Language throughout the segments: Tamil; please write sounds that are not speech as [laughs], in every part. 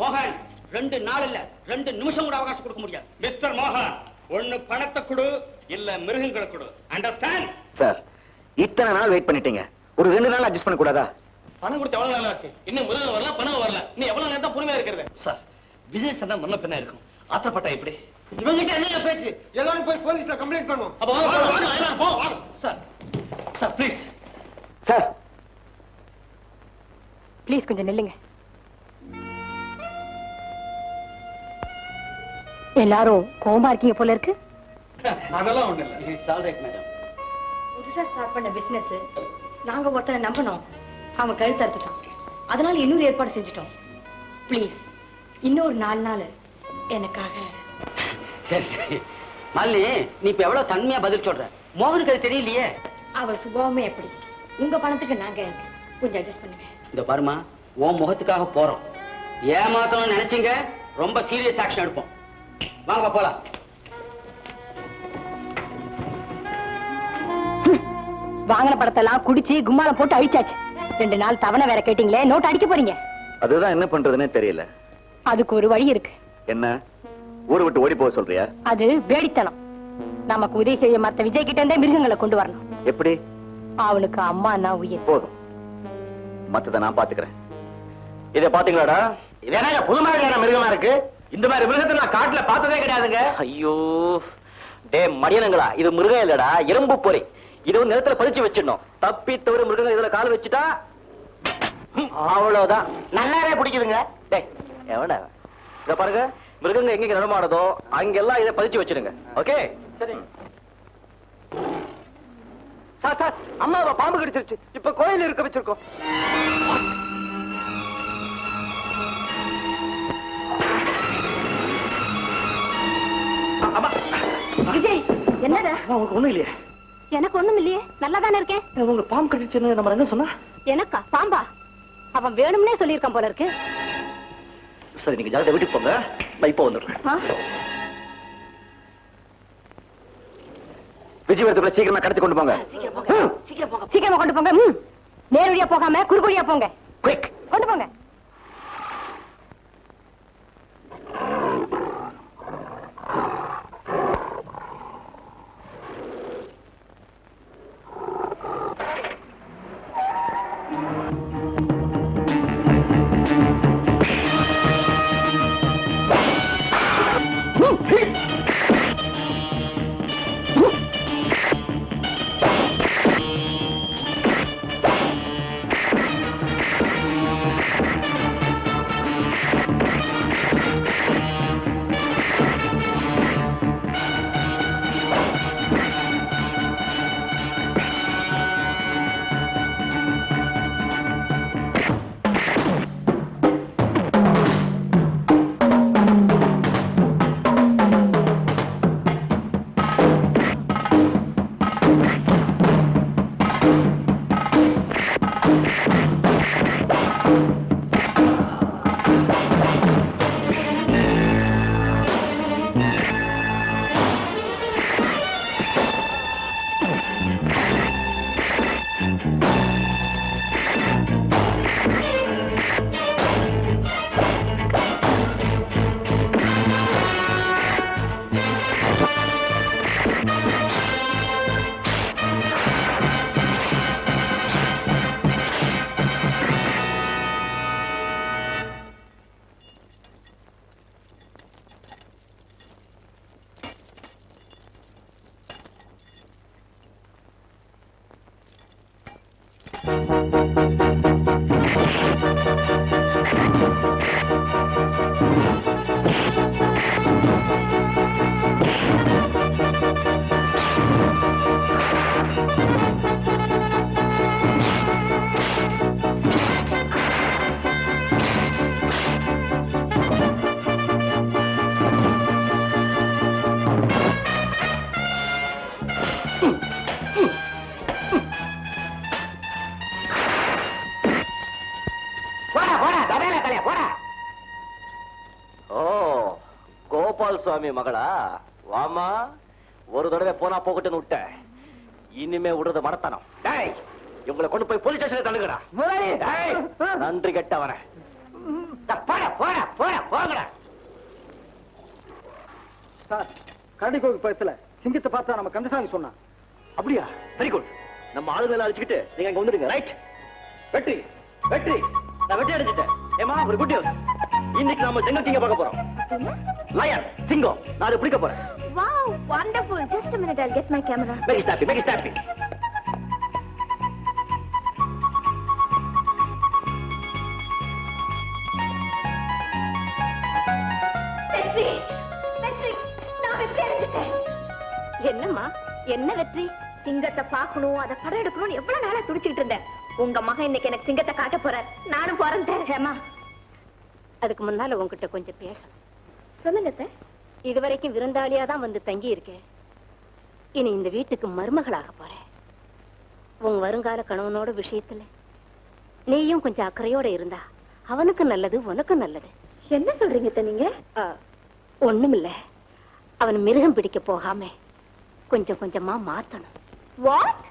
மோகன் ரெண்டு நாள் இல்ல ரெண்டு நிமிஷம் கூட அவகாசம் கொடுக்க முடியாது. மிஸ்டர் மோகன் ஒண்ணு பணத்தை கொடு இல்ல மிருகங்களை கொடு. அண்டர்ஸ்டாண்ட் சார் இத்தனை நாள் வெயிட் பண்ணிட்டீங்க. ஒரு ரெண்டு நாள் அட்ஜஸ்ட் பண்ண கூடாதா பணம் கொடுத்து எவ்வளவு நாள் ஆச்சு? இன்னும் மிருகம் வரல பணம் வரல. நீ எவ்வளவு நேரம் தான் பொறுமையா இருக்கிறது? சார் விஜய் சந்தா முன்ன பின்ன இருக்கும். ஆத்திரப்பட்டா இப்படி இவங்கிட்ட என்ன பேச்சு? எல்லாரும் போய் போலீஸ்ல கம்ப்ளைண்ட் பண்ணுவோம். அப்ப எல்லாரும் போ. Sir sir please sir please கொஞ்சம் நில்லுங்க. எல்லாரும் கோமா இருக்கீங்க போல இருக்கு. அதெல்லாம் ஒண்ணு இல்ல. இட்ஸ் ஆல் ரைட் மேடம் புதுசா ஸ்டார்ட் பண்ண பிசினஸ் நாங்க ஒருத்தரை நம்பினோம் அவன் கழுத்து அறுத்துட்டான் அதனால இன்னொரு ஏற்பாடு செஞ்சுட்டோம். ப்ளீஸ் இன்னொரு நாலு நாள் எனக்காக. சரி சரி. மல்லி நீ இப்ப எவ்வளவு தன்மையா பதில் சொல்ற? மோகனுக்கு அது தெரியலையே. அவர் சுபாவமே எப்படி? உங்க பணத்துக்கு நாங்க கொஞ்சம் அட்ஜஸ்ட் பண்ணுங்க. இந்த பாருமா உன் முகத்துக்காக போறோம். ஏமாத்தணும்னு நினைச்சீங்க ரொம்ப சீரியஸ் ஆக்ஷன் எடுப்போம். வாங்க போலாம். வாங்கின படத்தெல்லாம் குடிச்சு கும்மாலம் போட்டு அழிச்சாச்சு. ரெண்டு நாள் தவணை வேற கேட்டீங்களே நோட் அடிக்க போறீங்க. அதுதான் என்ன பண்றதுன்னே தெரியல. அதுக்கு ஒரு வழி இருக்கு. என்ன? ஊரை விட்டு ஓடி போக சொல்றியா? அது வேடித்தனம். நமக்கு உதவி செய்ய மத்த விஜய் கிட்ட இருந்தே மிருகங்களை கொண்டு வரணும். எப்படி? அவனுக்கு அம்மா நான் உயிர். போதும். மத்தத நான் பாத்துக்கிறேன் இத பாத்தீங்களாடா இது என்ன புது மாதிரியான மிருகமா இருக்கு? இந்த மாதிரி மிருகத்தை நான் காட்டுல பார்த்ததே கிடையாதுங்க. ஐயோ. டே மடியனுங்களா இது மிருகம் இல்லடா எறும்பு பொறி. இது ஒரு நிலத்துல பதிச்சு வச்சிடணும். தப்பி தவிர மிருகங்கள் இதுல கால் வச்சுட்டா அவ்வளவுதான். நல்லாவே பிடிக்குதுங்க. டேய் எவன? இத பாருங்க மிருகங்க எங்க நடமாடுதோ அங்கெல்லாம் இதை பதிச்சு வச்சிருங்க ஓகே? சரி. சார் சார் அம்மாவை பாம்பு கடிச்சிருச்சு. இப்ப கோயில் இருக்க வச்சிருக்கோம். என்னடா உங்களுக்கு ஒண்ணும் இல்லையே. எனக்கு ஒண்ணும் இல்லையே. நல்லா தானே இருக்கேன் உங்களுக்கு பாம்பு கடிச்சிருச்சுன்னு நம்ம என்ன சொன்னா? எனக்கா? பாம்பா? அவன் வேணும்னே சொல்லியிருக்கான் போல இருக்கு. சரி நீங்க வீட்டுக்கு போங்க. நான் இப்போ வந்துடுறேன். ஆ? விஜயவரத்துக்குள்ள சீக்கிரமா கடத்தி கொண்டு போங்க. சீக்கிரமா கொண்டு போங்க. ம். நேர் வழியா போகாம குறுக்கு வழியா போங்க. கொண்டு போங்க. கடையில கலைய போட. ஓ கோபால் சுவாமி மகளா? வாமா ஒரு தடவை போனா போகட்டுன்னு விட்ட இனிமே விடுறது மடத்தனம். டேய் இவங்களை கொண்டு போய் போலீஸ் ஸ்டேஷன்ல தள்ளுங்கடா. டேய் நன்றி கெட்டவன. போட போட போட போங்கடா. சார் கரடி சிங்கத்தை பார்த்தா நம்ம கந்தசாமி சொன்னா. அப்படியா? வெரி நம்ம ஆளுநர் அழைச்சுக்கிட்டு நீங்க அங்க வந்துடுங்க. ரைட் வெற்றி வெற்றி. நான் வெற்றி அடைஞ்சிட்டேன். ஏமா ஒரு குட் நியூஸ். இன்னைக்கு நாம ஜெங்கல் கிங்க பார்க்க போறோம். லயன் சிங்கம் நான் அதை பிடிக்க போறேன். Wow, wonderful. Just a minute, I'll get my camera. மேக் ஸ்டாப்பி மேக் அடைஞ்சிட்டேன். என்னம்மா? என்ன வெற்றி? சிங்கத்தை பார்க்கணும் அதை படம் எடுக்கணும்னு எவ்வளவு நாளா துடிச்சுக்கிட்டு இருந்தேன். உங்க மகன் இன்னைக்கு எனக்கு சிங்கத்தை காட்ட போறார். நானும் போறேன் ஹேமா அதுக்கு முன்னால உன்கிட்ட கொஞ்சம் பேசணும். சொல்லுங்க. இதுவரைக்கும் விருந்தாளியா தான் வந்து தங்கி இருக்கேன் இனி இந்த வீட்டுக்கு மருமகளாக போறேன் உன் வருங்கால கணவனோட விஷயத்துல நீயும் கொஞ்சம் அக்கறையோட இருந்தா அவனுக்கு நல்லது உனக்கு நல்லது. என்ன சொல்றீங்க நீங்க? ஒண்ணுமில்ல. அவன் மிருகம் பிடிக்க போகாம கொஞ்சம் கொஞ்சமா மாத்தணும். வாட்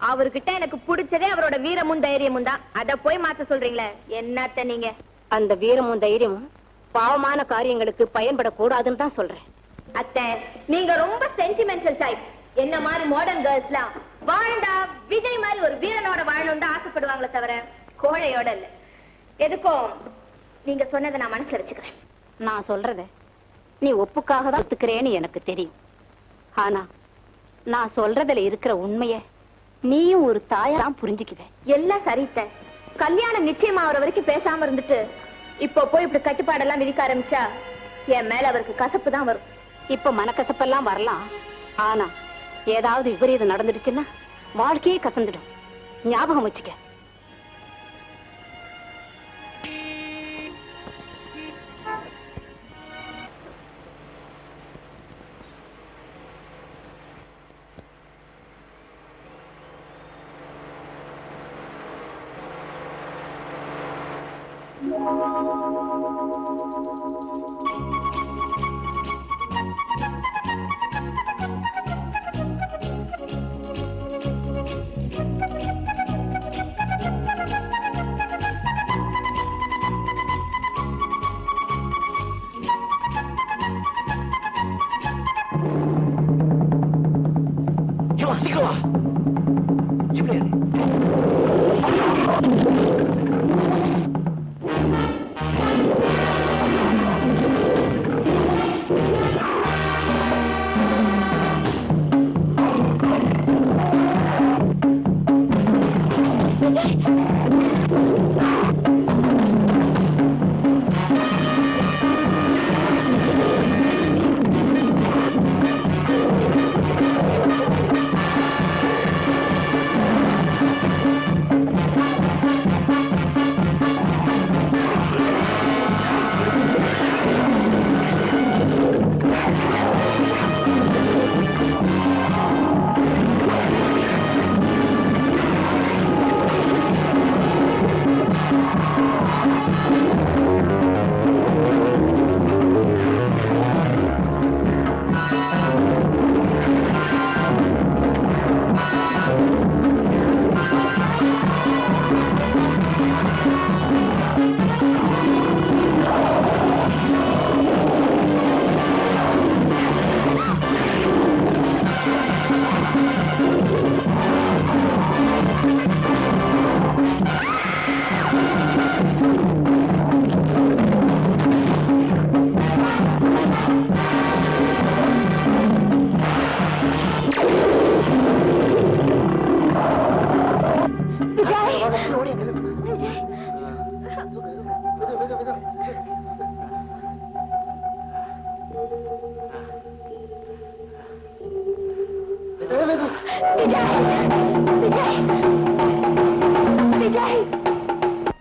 அவர்கிட்ட எனக்கு பிடிச்சதே அவரோட வீரமும் தைரியமும் தான். அத போய் மாத்த சொல்றீங்களே என்னத்த நீங்க? அந்த வீரமும் தைரியமும் பாவமான காரியங்களுக்கு பயன்படக்கூடாதுன்னு தான் சொல்றேன். அத்தை நீங்க ரொம்ப சென்டிமெண்டல் டைப் என்ன மாதிரி மாடர்ன் கேர்ள்ஸ்லாம் வாழ்ந்தா விஜய் மாதிரி ஒரு வீரனோட வாழணும் தான் ஆசைப்படுவாங்களே தவிர கோழையோட இல்ல. எதுக்கும் நீங்க சொன்னதை நான் மனசுல வச்சுக்கிறேன். நான் சொல்றத நீ ஒப்புக்காக தான் ஒத்துக்கிறேன்னு எனக்கு தெரியும். ஆனா நான் சொல்றதுல இருக்கிற உண்மைய நீயும் ஒரு தாயா தான் புரிஞ்சுக்குவேன் எல்லாம் சரித்த. கல்யாணம் நிச்சயமா ஆகுற வரைக்கும் பேசாம இருந்துட்டு இப்போ போய் இப்படி கட்டுப்பாடெல்லாம் விதிக்க ஆரம்பிச்சா என் மேல அவருக்கு கசப்பு தான் வரும். இப்ப மனக்கசப்பெல்லாம் வரலாம். ஆனா ஏதாவது விபரீதம் நடந்துடுச்சுன்னா வாழ்க்கையே கசந்துடும். ஞாபகம் வச்சுக்க. Thank you.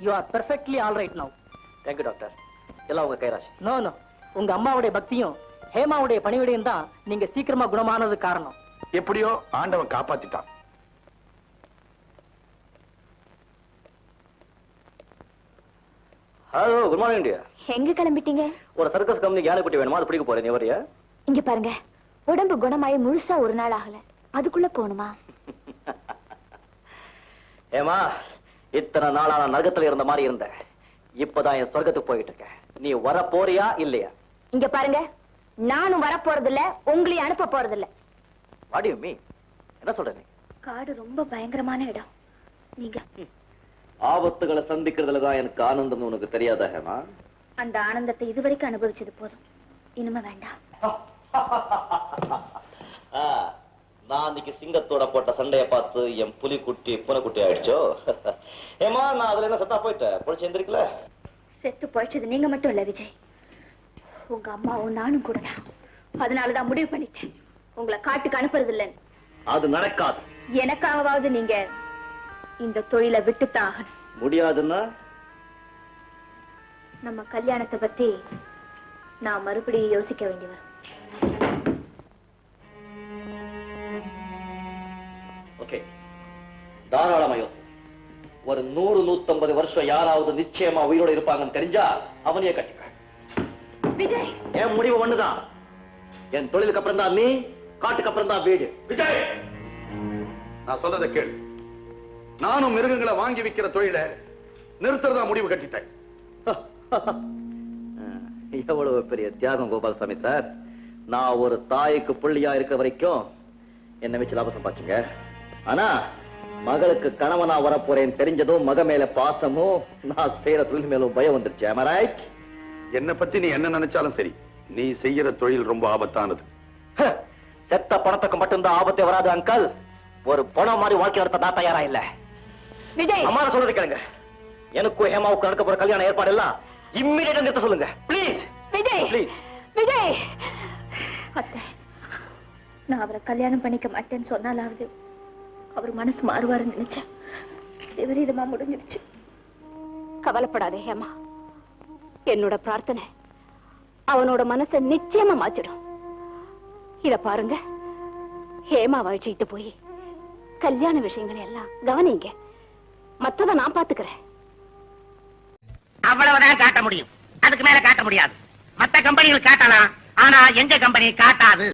You are perfectly all right now thank you doctor எல்லாம் உங்க கைராசி. நோ நோ உங்க அம்மாவுடைய பக்தியும் ஹேமாவுடைய பணிவிடையும் தான் நீங்க சீக்கிரமா குணமானது காரணம். எப்படியோ ஆண்டவன் காப்பாத்திட்டான். ஹலோ குட் மார்னிங் டியர் எங்க கிளம்பிட்டீங்க? ஒரு சர்க்கஸ் கம்பெனி யானை குட்டி வேணுமா? அது பிடிக்க போறேன். நீ வரியா? இங்க பாருங்க. உடம்பு குணமாயி முழுசா ஒரு நாள் ஆகல. அதுக்குள்ள போகணுமா ஏமா இத்தனை நாளா நான் நரகத்துல இருந்த மாதிரி இருந்தேன் இப்பதான் என் சொர்க்கத்துக்கு போயிட்டு இருக்கேன். நீ வர போறியா இல்லையா? இங்க பாருங்க நானும் வரப்போறது இல்ல உங்களையும் அனுப்ப போறது இல்ல வாடியும் மீ என்ன சொல்ற நீ? காடு ரொம்ப பயங்கரமான இடம். நீங்க. ஆபத்துகளை சந்திக்கிறதுல தான் எனக்கு ஆனந்தம் உனக்கு தெரியாதா ஹேமா? அந்த ஆனந்தத்தை இதுவரைக்கும் அனுபவிச்சது போதும். இனிமே வேண்டாம். [laughs] ஆ, நான் அன்னைக்கு சிங்கத்தோட போட்ட சண்டைய பார்த்து என் புலி குட்டி பூனை குட்டி ஆயிடுச்சோ? ஏமா நான் அதுல என்ன சத்தா போயிட்டேன்? பொழிச்சு எந்திரிக்கல? செத்து போயிடுச்சது நீங்க மட்டும் இல்ல விஜய். உங்க அம்மாவும் நானும் கூட தான். அதனாலதான் முடிவு பண்ணிட்டேன். உங்களை காட்டுக்கு அனுப்புறது இல்லைன்னு அது நடக்காது. எனக்காகவாவது நீங்க இந்த தொழிலை விட்டுத்தான் ஆகணும். முடியாதுன்னா? நம்ம கல்யாணத்தை பத்தி நான் மறுபடியும் யோசிக்க வேண்டி வரும். ஓகே தாராளமா யோசி. ஒரு நூறு நூத்தம்பது வருஷம் யாராவது நிச்சயமா உயிரோட இருப்பாங்கன்னு தெரிஞ்சா அவனையே கட்டிப்பேன். விஜய்! என் முடிவு ஒண்ணுதான். என் தொழிலுக்கு அப்புறம் தான் நீ காட்டுக்கு அப்புறம் தான் வீடு. விஜய்! நான் சொல்றதை கேளு. நானும் மிருகங்களை வாங்கி விக்கிற தொழிலை நிறுத்துறதா முடிவு கட்டிட்டேன். [laughs] எவ்வளவு பெரிய தியாகம் கோபாலசாமி சார். நான் ஒரு தாய்க்கு புள்ளியா இருக்க வரைக்கும் என்ன வச்சு லாபம் சம்பாதிச்சுங்க. ஆனா மகளுக்கு கணவனா வரப்போறேன் தெரிஞ்சதும் மக மேல பாசமும் நான் செய்யற தொழில் மேலும் பயம் வந்துருச்சு? என்னை பத்தி நீ என்ன நினைச்சாலும் சரி. நீ செய்யற தொழில் ரொம்ப ஆபத்தானது. ஹ, செத்த பணத்துக்கு மட்டும்தான் ஆபத்தே வராது அங்கிள் ஒரு பணம் மாதிரி வாழ்க்கை நடத்த நான் தயாரா இல்ல. விஜய்! அம்மா சொல்றது கேளுங்க. எனக்கும் ஹேமாவுக்கு நடக்க போற கல்யாண ஏற்பாடு எல்லாம் இம்மிடியா நிறுத்த சொல்லுங்க. ப்ளீஸ் விஜய்! ப்ளீஸ் விஜய்! அத்தை நான் அவரை கல்யாணம் பண்ணிக்க மாட்டேன்னு சொன்னாலாவது அவர் மனசு மாறுவாருன்னு நினைச்சேன். விபரீதமா முடிஞ்சிடுச்சு கவலைப்படாதே ஹேமா. என்னோட பிரார்த்தனை அவனோட மனசை நிச்சயமா மாத்திடும். இத பாருங்க. ஹேமா வழிச்சிட்டு போய் கல்யாண விஷயங்களை எல்லாம் கவனிங்க. மத்தத நான் பாத்துக்கிறேன். அவ்வளவுதான் காட்ட முடியும். அதுக்கு மேல காட்ட முடியாது. மத்த கம்பெனிகள் காட்டலாம். ஆனா எங்க கம்பெனி காட்டாது?